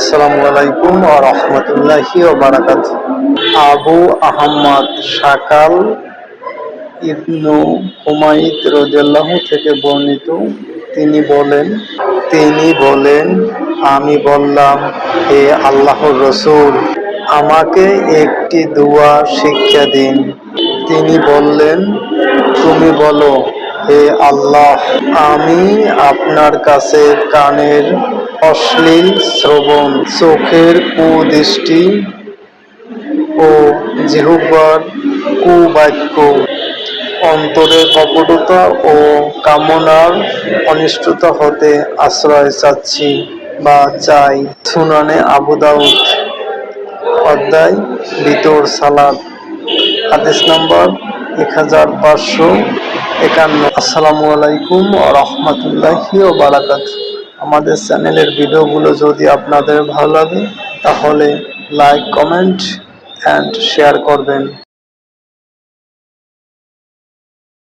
আসসালামু আলাইকুম ওয়া রাহমাতুল্লাহি ওয়া বারাকাত আবু আহমদ শাকাল ইবনু হুমাইদ রাদিয়াল্লাহু থেকে বর্ণিত, তিনি বলেন তিনি বলেন, আমি বললাম, হে আল্লাহর রসুল, আমাকে একটি দোয়া শিক্ষা দিন। তিনি বললেন, তুমি বলো হে আল্লাহ, আমি আপনার কাছে কানের অশ্লীল শ্রবণ, চোখের কুদৃষ্টি ও জিহুবার কুবাক্য অন্তরের কপটতা ও কামনার অনিষ্টতা হতে আশ্রয় চাচ্ছি বা চাই। সুনানে আবু দাউদ অধ্যায় বিতর সালাদ। হাদিস নম্বর এক হাজার পাঁচশো একান্ন। আসসালামু আলাইকুম রহমতুল্লাহি ও বারাকাত আমাদের চ্যানেলের ভিডিওগুলো যদি আপনাদের ভালো লাগে, তাহলে লাইক, কমেন্ট অ্যান্ড শেয়ার করবেন।